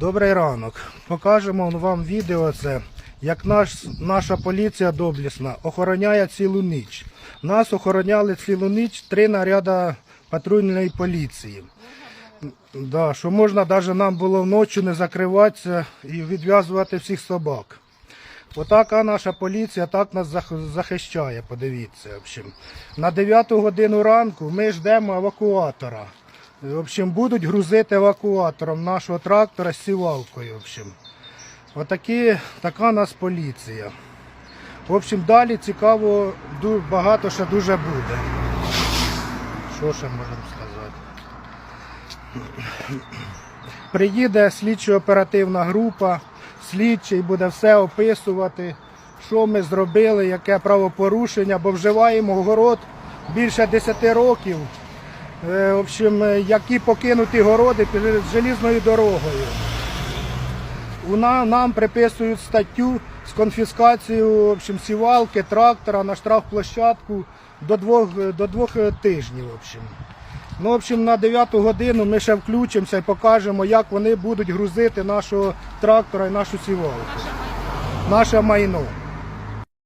Добрий ранок. Покажемо вам відео це, як наш, наша поліція доблісна охороняє цілу ніч. Нас охороняли цілу ніч три наряди патрульної поліції. Да, що можна навіть нам було вночі не закриватися і відв'язувати всіх собак. Отака наша поліція так нас захищає, подивіться. В общем. На 9 годину ранку ми ждемо евакуатора. В общем, будуть грузити евакуатором нашого трактора з сівалкою. В общем. Отакі, така нас поліція. В общем, далі цікаво, багато ще дуже буде. Що ще можемо сказати? Приїде слідчо-оперативна група, слідчий буде все описувати, що ми зробили, яке правопорушення, бо вживаємо город більше 10 років. Е, В общем, е, які покинуті городи перед желізною дорогою. У на- нам приписують статтю з конфіскацією в общем, сівалки, трактора на штрафплощадку до двох, до двох е, тижнів. В общем. Ну, в общем, на 9 годину ми ще включимося і покажемо, як вони будуть грузити нашого трактора і нашу сівалку. Наше майно.